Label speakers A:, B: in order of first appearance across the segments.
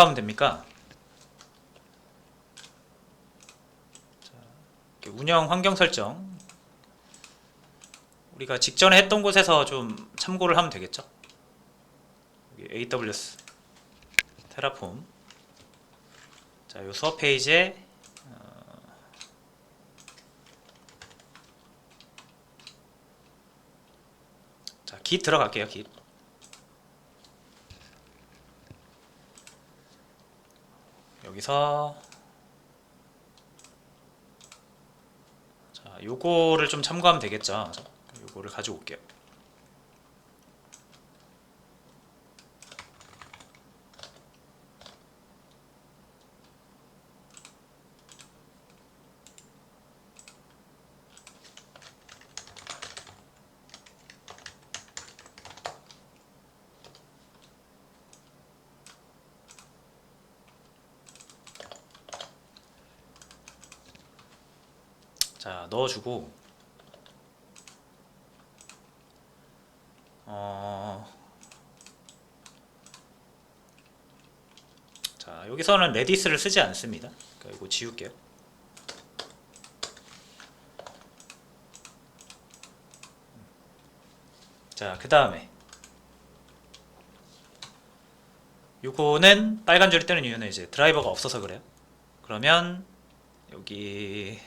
A: 하면 됩니까? 운영 환경 설정 우리가 직전에 했던 곳에서 좀 참고를 하면 되겠죠? AWS 테라폼 자, 요 수업 페이지에 어, 자, git 들어갈게요, git. 여기서 자, 요거를 좀 참고하면 되겠죠. 자, 요거를 가지고 올게요. 자, 넣어주고 어... 자, 여기서는 레디스를 쓰지 않습니다. 그러니까 이거 지울게요. 자, 그 다음에 요거는 빨간 줄이 뜨는 이유는 이제 드라이버가 없어서 그래요. 그러면 여기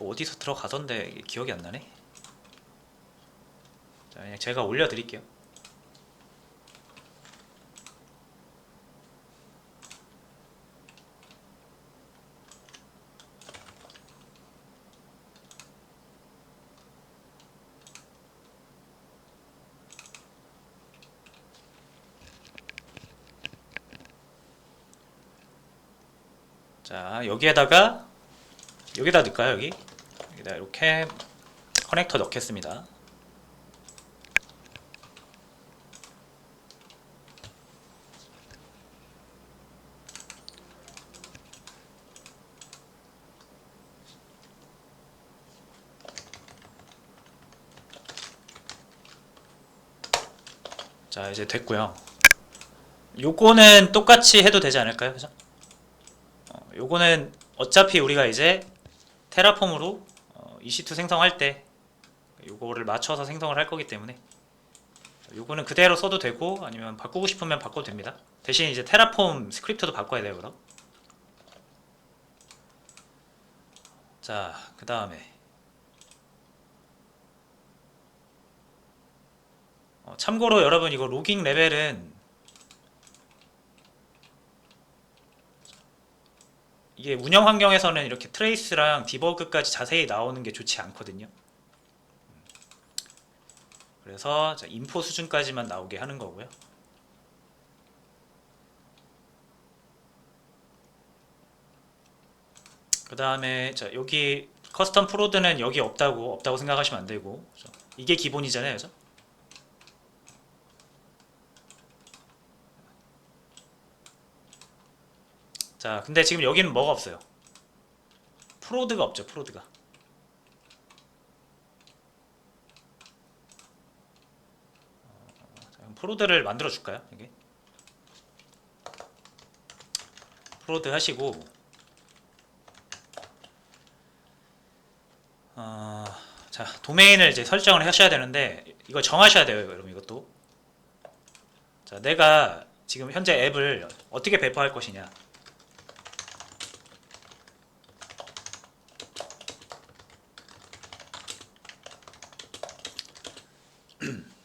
A: 어디서 들어가던데 기억이 안 나네. 자, 그냥 제가 올려드릴게요. 자, 여기에다가 여기다 넣을까요, 여기? 여기다 이렇게 커넥터 넣겠습니다. 자, 이제 됐고요. 요거는 똑같이 해도 되지 않을까요? 그죠? 어, 요거는 어차피 우리가 이제 테라폼으로 어, EC2 생성할 때 요거를 맞춰서 생성을 할 거기 때문에 요거는 그대로 써도 되고 아니면 바꾸고 싶으면 바꿔도 됩니다. 대신 이제 테라폼 스크립트도 바꿔야 돼요, 그럼. 자, 그 다음에 어, 참고로 여러분 이거 로깅 레벨은 이게 운영 환경에서는 이렇게 트레이스랑 디버그까지 자세히 나오는 게 좋지 않거든요. 그래서 자, 인포 수준까지만 나오게 하는 거고요. 그 다음에 자 여기 커스텀 프로드는 여기 없다고 없다고 생각하시면 안 되고 그죠? 이게 기본이잖아요, 그죠? 자, 근데 지금 여기는 뭐가 없어요? 프로드가 없죠, 프로드가. 어, 프로드를 만들어 줄까요? 여기. 프로드 하시고 어, 자, 도메인을 이제 설정을 하셔야 되는데 이거 정하셔야 돼요, 여러분 이것도. 자, 내가 지금 현재 앱을 어떻게 배포할 것이냐.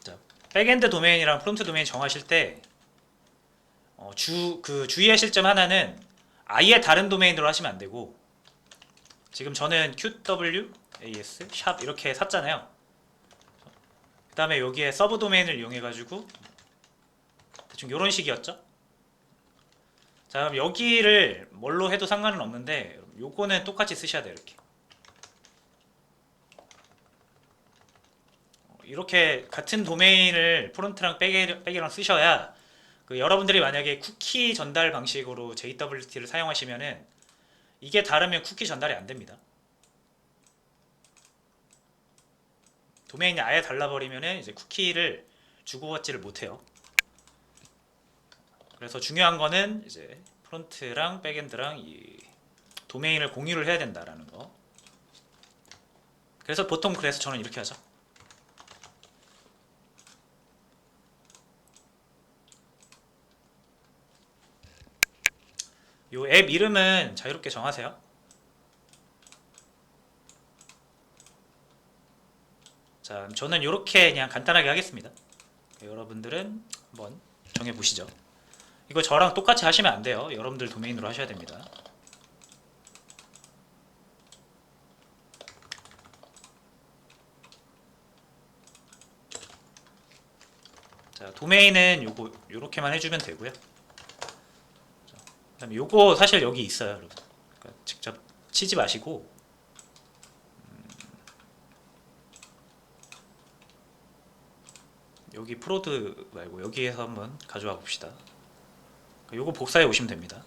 A: 자, 백엔드 도메인이랑 프론트 도메인 정하실 때 어, 주, 그 주의하실 점 하나는 아예 다른 도메인으로 하시면 안 되고 지금 저는 QW, AS, 샵 이렇게 샀잖아요. 그 다음에 여기에 서브 도메인을 이용해 가지고 대충 이런 식이었죠. 자 그럼 여기를 뭘로 해도 상관은 없는데 요거는 똑같이 쓰셔야 돼요 이렇게. 이렇게 같은 도메인을 프론트랑 백이랑 쓰셔야 그 여러분들이 만약에 쿠키 전달 방식으로 JWT를 사용하시면은 이게 다르면 쿠키 전달이 안 됩니다. 도메인이 아예 달라버리면은 이제 쿠키를 주고받지를 못해요. 그래서 중요한 거는 이제 프론트랑 백엔드랑 이 도메인을 공유를 해야 된다라는 거. 그래서 보통 그래서 저는 이렇게 하죠. 요앱 이름은 자유롭게 정하세요. 자, 저는 이렇게 그냥 간단하게 하겠습니다. 여러분들은 한번 정해 보시죠. 이거 저랑 똑같이 하시면 안 돼요. 여러분들 도메인으로 하셔야 됩니다. 자, 도메인은 요거 요렇게만 해주면 되고요. 자, 그다음에 요거 사실 여기 있어요, 여러분. 그러니까 직접 치지 마시고 음, 여기 프로드 말고 여기에서 한번 가져와 봅시다. 그러니까 요거 복사해 오시면 됩니다.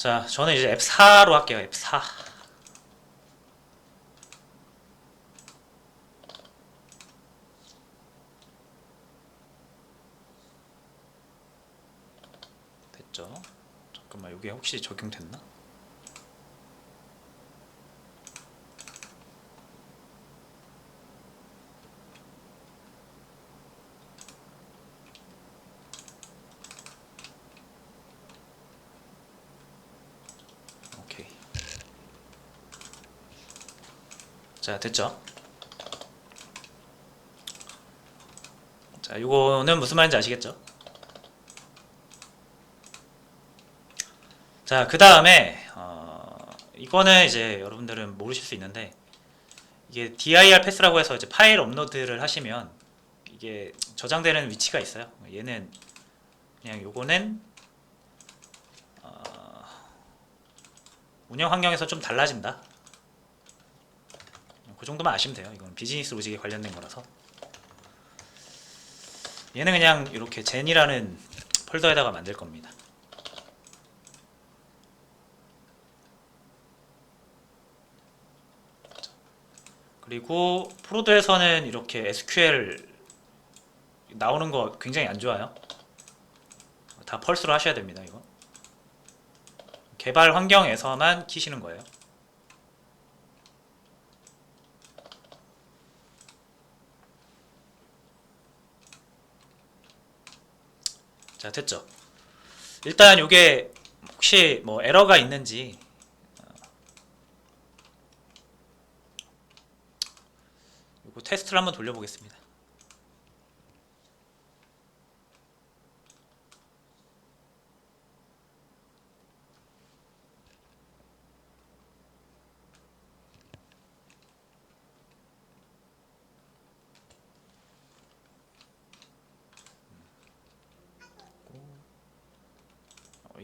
A: 자, 저는 이제 앱 4로 할게요. 앱 4. 됐죠? 잠깐만, 여기 혹시 적용됐나? 오케이. 자, 됐죠? 자, 이거는 무슨 말인지 아시겠죠? 자, 그 다음에 어, 이거는 이제 여러분들은 모르실 수 있는데 이게 dir 패스라고 해서 이제 파일 업로드를 하시면 이게 저장되는 위치가 있어요. 얘는 그냥 요거는 어, 운영 환경에서 좀 달라진다. 그 정도만 아시면 돼요. 이건 비즈니스 로직에 관련된 거라서. 얘는 그냥 이렇게 젠이라는 폴더에다가 만들 겁니다. 그리고 프로드에서는 이렇게 SQL 나오는 거 굉장히 안 좋아요. 다 펄스로 하셔야 됩니다. 이거. 개발 환경에서만 키시는 거예요. 자, 됐죠? 일단 이게 혹시 뭐 에러가 있는지 어, 테스트를 한번 돌려보겠습니다.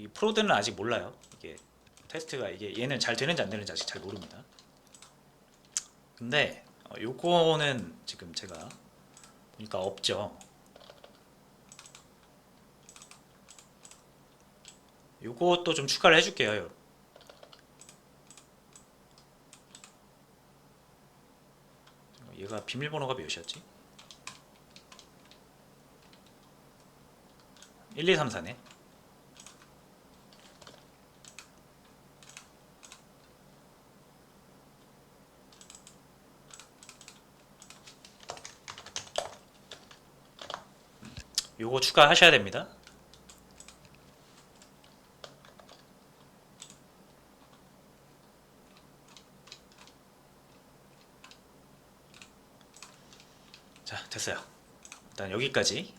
A: 이 프로드는 아직 몰라요. 이게 테스트가 이게 얘는 잘 되는지 안 되는지 아직 잘 모릅니다. 근데 어, 요거는 지금 제가 보니까 없죠. 요것도 좀 추가를 해줄게요. 얘가 비밀번호가 몇이었지? 1, 2, 3, 4네. 요거 추가하셔야 됩니다. 자, 됐어요. 일단 여기까지